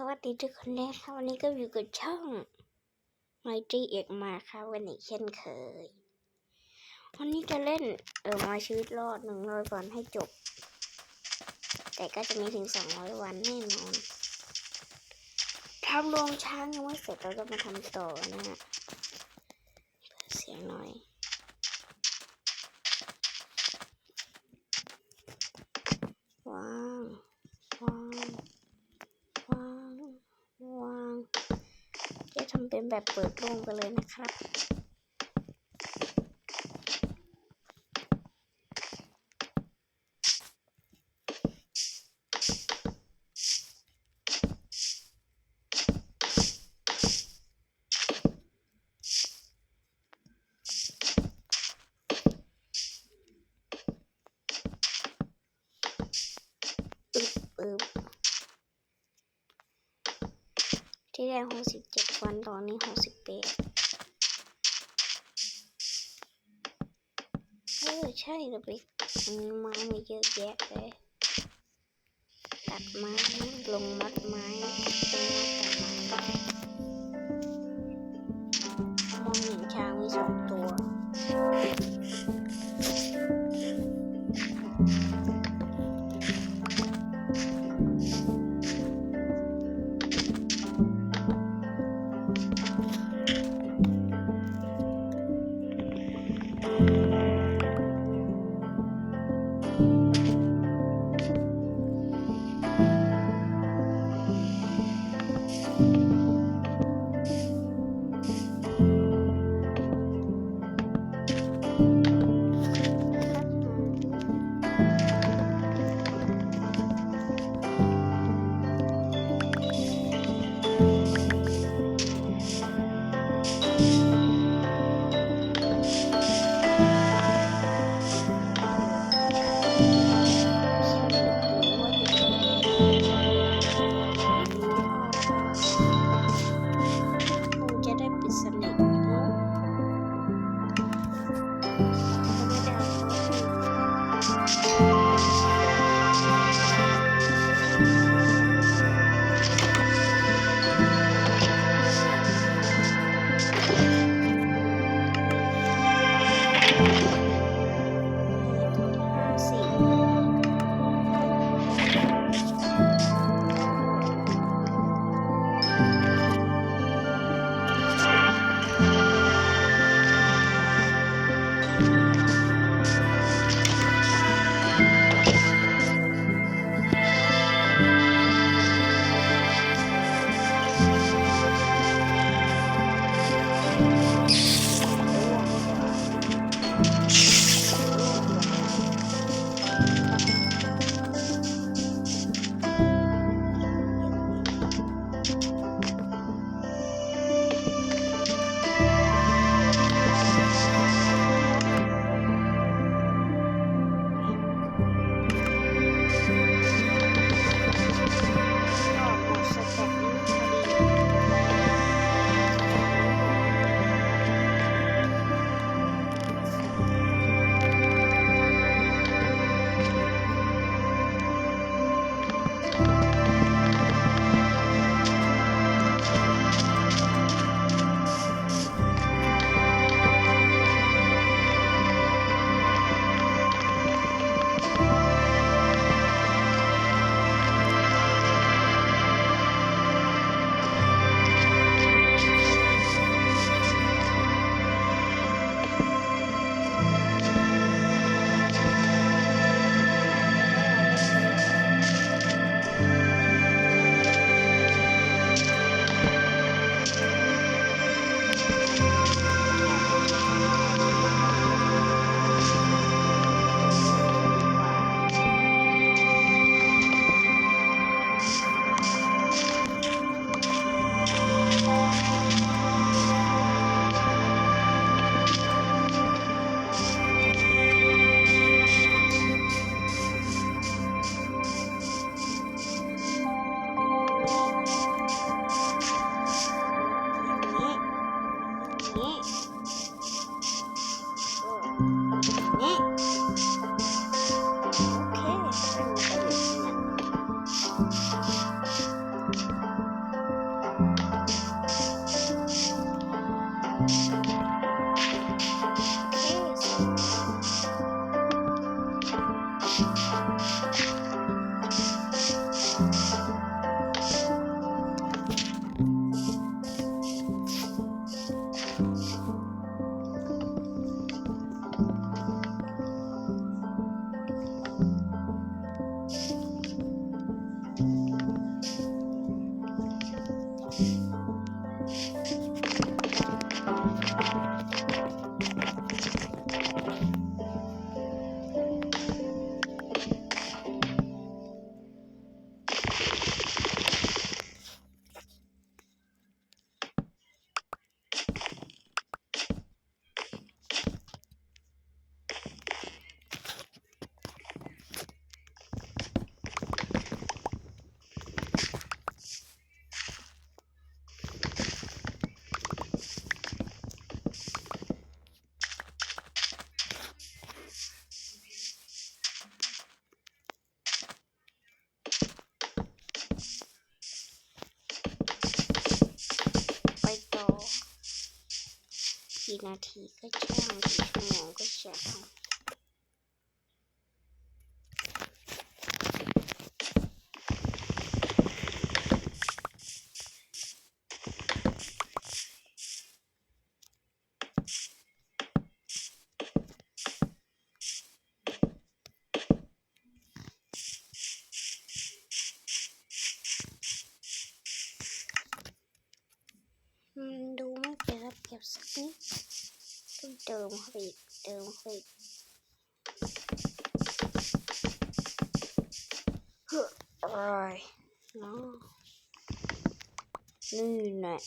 สวัสดีทุกคนเลยค่ะวันนี้ก็อยู่กับช่องไมจีเอกมาค่ะวันนี้เช่นเคย วันนี้จะเล่นเออมาชีวิตรอดหนึ่งร้อยวันให้จบ แต่ก็จะมีถึงสองร้อยวันแน่นอนทำโรงช้างยังไม่เสร็จเราก็มาทำต่อนะฮะเปิดเสียงหน่อยว้าวว้าวว้าวว้าวจะทำเป็นแบบเปิดโล่งกันเลยนะครับที่แรกหกสิบเจ็ด วันตอนนี้หกสิบแปดเออใช่เราไปมันไม้มาเยอะแยะเลย ตัดไม้ลงมัดไม้ กี่นาทีก็ช่างกี่ชั่วโมงก็ช่าง um, hold. Alright. No. No, no.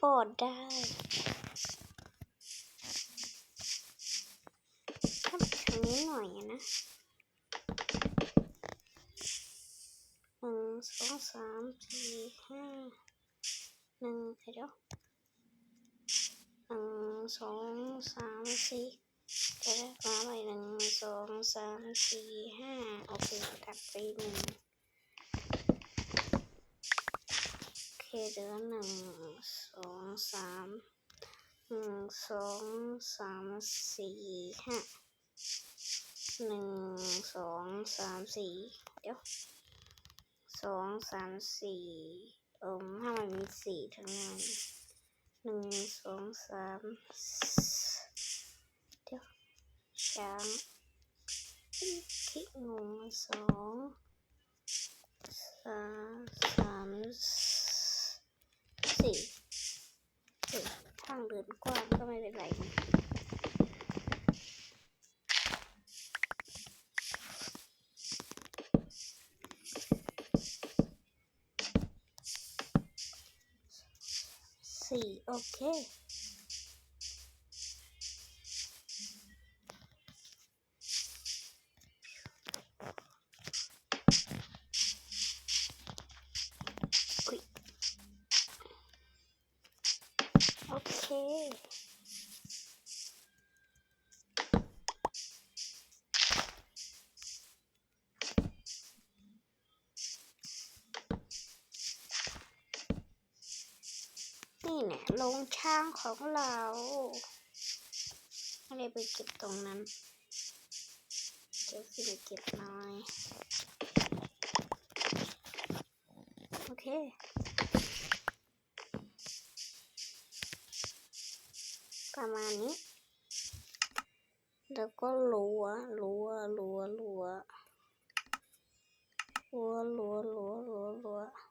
ปอดได้ทำทางนี้หน่อยนะหนึ่งสองสามสี่ห้าหนึ่งเดี๋ยวหนึ่งสองสามสี่เดี๋ยวมาใหม่หนึ่งสองสามสี่ห้าโอเคตัดไปหนึ่งโอ เคเหลือหนึ่งสองสามหนึ่งสองสามสี่ห้าหนึ่งสองสามสี่เดี๋ยวสองสามสี่เอิมถ้ามันมีสี่ทั้งนั้นหนึ่งสองสามเดี๋ยวช้างคิดงงสองสามสาม สี่เฮ้ยทางเดินกว้างก็ไม่เป็นไรสี่โอเค อุ๊ยโอเค นี่แห ละโรงช่างของเราไม่ได้ไปเก็บตรงนั้นเดี๋ยวสิไปเก็บหน่อย โอเคประมาณนี้ แล้วก็ลัวลัวลัวลัวลัวลัวลัวลัวลัว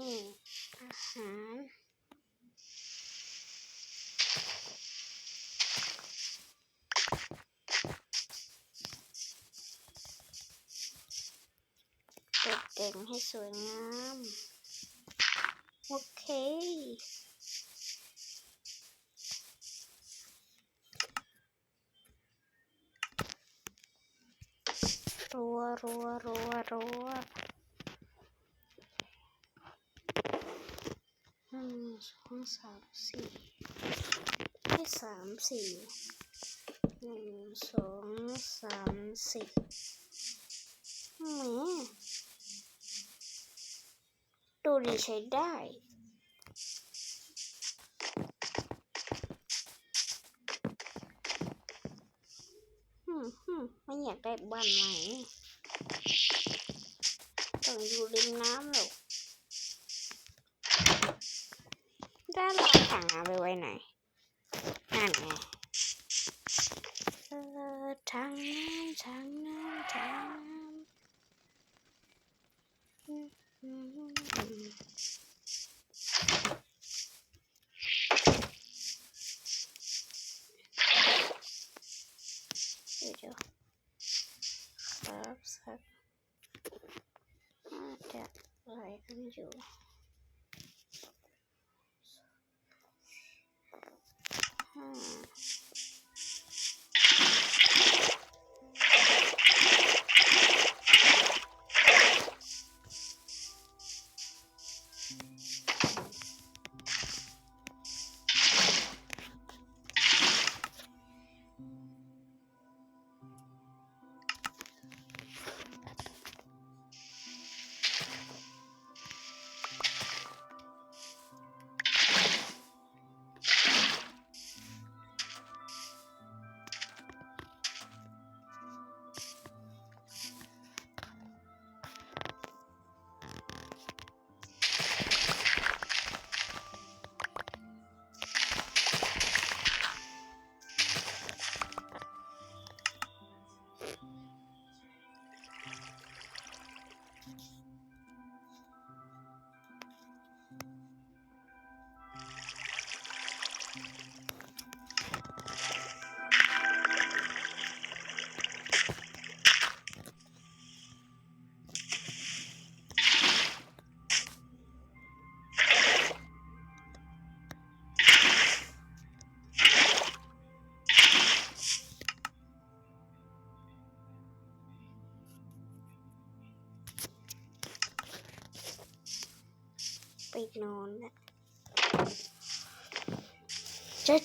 นี่อาหารตกแต่งให้สวยงาม โอเครัวรัวรัวรัว หนึ่งสองสามสี่ให้สามสี่หนึ่งสองสามสี่แหมดูดีใช้ได้มฮึมไม่อยากได้บ้านใหม่ต้องอยู่ริมน้ำหรอก ด้าเราถังเอาไปไว้ไหนนั่นไงเออถังน้ำถังน้ำถังน้ำเดี๋ยวครับสักน่าจะไหลกันอยู่ ห้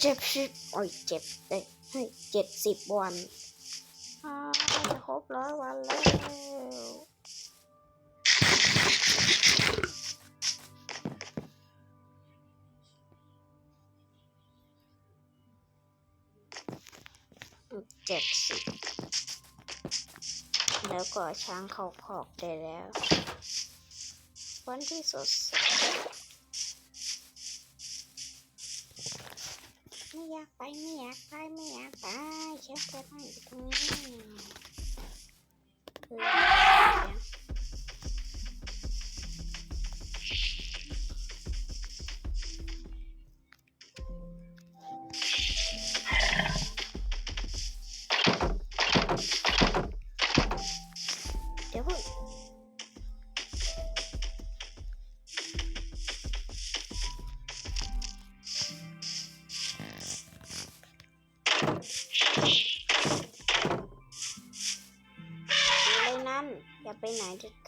เจ็บสิบโอ้ยเจ็บเอ้ยเฮ้ยเจ็ดสิบวันอ้ครบร้อยวันแล้วเจ็ดสิบแล้วก็ช้างเขาขอกได้แล้ว วันที่สดใส อยากไปไม่อยากไปไม่อยากไปฉันจะนั่อยู่ตรงนี้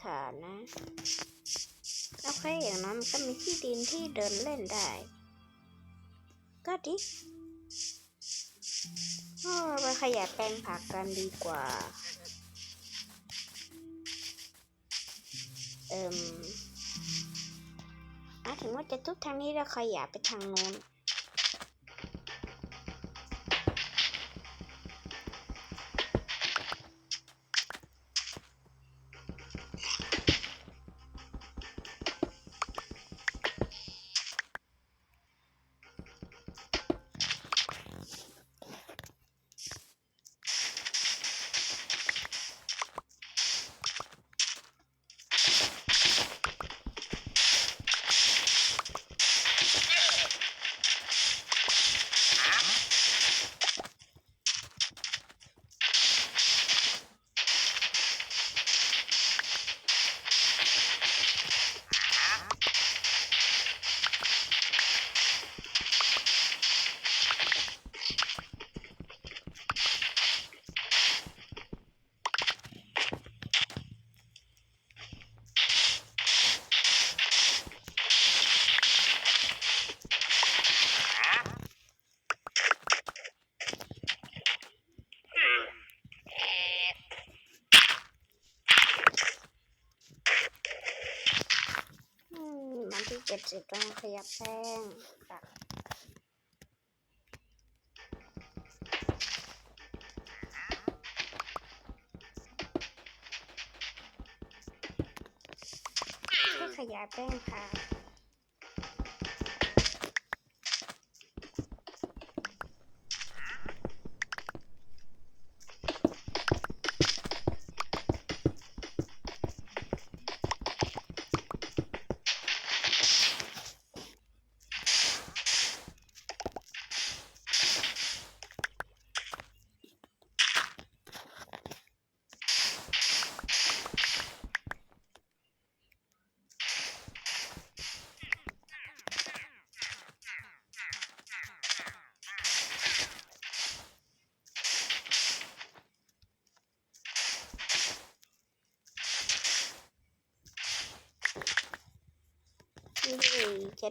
ไหนเด็ดขาดนะโอเคอย่างนั้นมันก็มีที่ดินที่เดินเล่นได้ ก็ดีโอ้ไปขยายแปลงผักกันดีกว่า เอิมหมายถึงว่าจะทุบทางนี้แล้วขยายไปทางโน้น เจ็ดสิบต้องขยับแป้งตักขยายแป้งค่ะ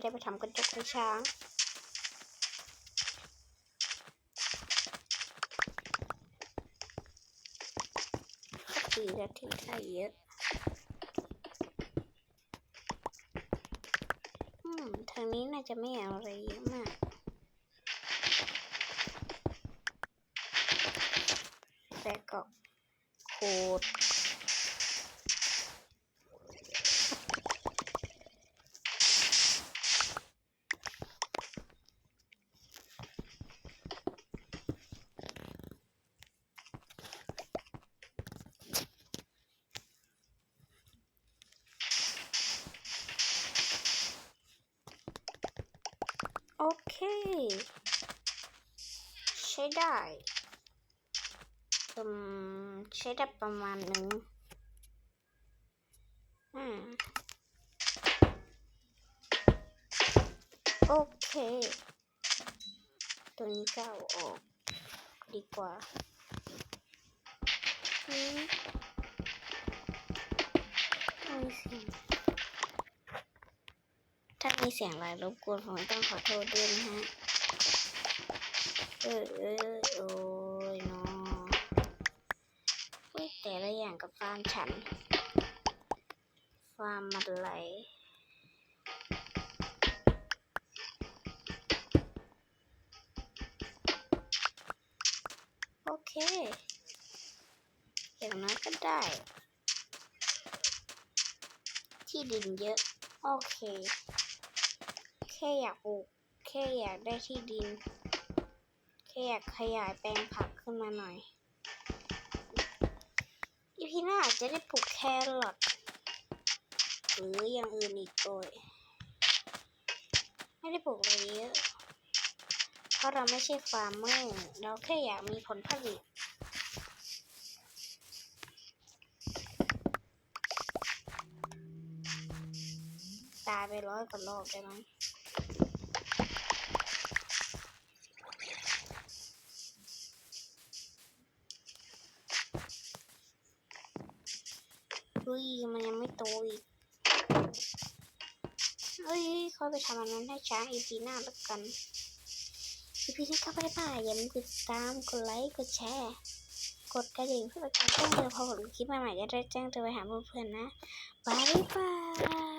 ได้ไปทำกระจกให้ช้างสี่นาทีได้เยอะอืมทางนี้น่าจะไม่เอาอะไรเยอะมากแต่ก็โคดโอเค ใช้ได้อืม ใช้ได้ประมาณหนึ่งอืมโอเค ตัวนี้ก็เอาออกดีกว่าอืมมีเสียงถ้ามีเสียงอะไรรบกวนผมต้องขอโทษด้วยนะฮะ เออเออโอ้ แต่ละอย่างกับฟาร์มฉัน ฟาร์มอะไรโอเคอย่างน้อยก็ได้ ที่ดินเยอะ โอเค แค่อยากปลูกแค่อยากได้ที่ดิน แค่อยากขยายแปลงผักขึ้นมาหน่อย พีหน้าอาจจะได้ปลูกแครอทหรืออย่างอื่นอีกด้วยไม่ได้ปลูกอะไรเยอะ เพราะเราไม่ใช่ฟาร์มเมอร์ เราแค่อยากมีผลผลิตตายไปร้อยกว่ารอบได้ไหมงเฮ้ยมันยังไม่โตอีกเฮ้ยเขาไปทำอันนั้นให้ช้างอีพีหน้าแล้วกันอีพีนี้ก็ไปป้าอย่าลืมกดติดตามกดไลค์กดแชร์กดกระดิ่งเพื่อเป็นการแจ้งเตือนพอผมคลิปใหม่ๆจะได้แจ้งเตือนไปหาเพื่อนๆนะบายบาย